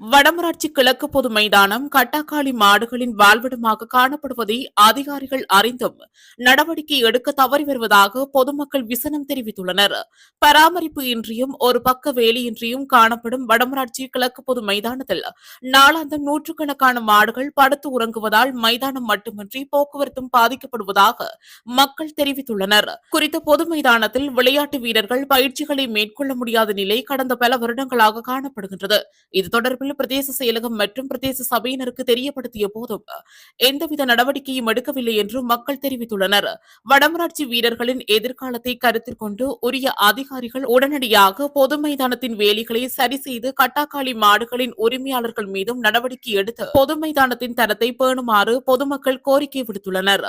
வடமராட்சி கிழக்கு பொது மைதானம் கட்டாக்காளி மாடுகளின் வாழ்விடமாக காணப்படுவதை அதிகாரிகள் அறிந்தும் நடவடிக்கை எடுக்க தவறி வருவதாக பொதுமக்கள் விசனம் தெரிவித்துள்ளனர். பராமரிப்பு இன்றியும் ஒரு பக்க வேலியின்றியும் காணப்படும் வடமராட்சி கிழக்கு பொது மைதானத்தில் நாளாந்தம் நூற்றுக்கணக்கான மாடுகள் படுத்து உறங்குவதால் மைதானம் மட்டுமின்றி போக்குவரத்தும் பாதிக்கப்படுவதாக மக்கள் தெரிவித்துள்ளனர். குறித்த பொது மைதானத்தில் விளையாட்டு வீரர்கள் பயிற்சிகளை மேற்கொள்ள முடியாத நிலை கடந்த பல வருடங்களாக காணப்படுகின்றது. இது தொடர்பில் பிரதேச செயலகம் மற்றும் பிரதேச சபையினருக்கு தெரியப்படுத்திய போதும் எந்தவித நடவடிக்கையும் எடுக்கவில்லை என்று மக்கள் தெரிவித்துள்ளனர். வடமராட்சி வீரர்களின் எதிர்காலத்தை கருத்தில் கொண்டு உரிய அதிகாரிகள் உடனடியாக பொது மைதானத்தின் வேலிகளை சரி செய்து கட்டாக்காளி மாடுகளின் உரிமையாளர்கள் மீதும் நடவடிக்கை எடுத்து பொது மைதானத்தின் தரத்தை பேணுமாறு பொதுமக்கள் கோரிக்கை விடுத்துள்ளனர்.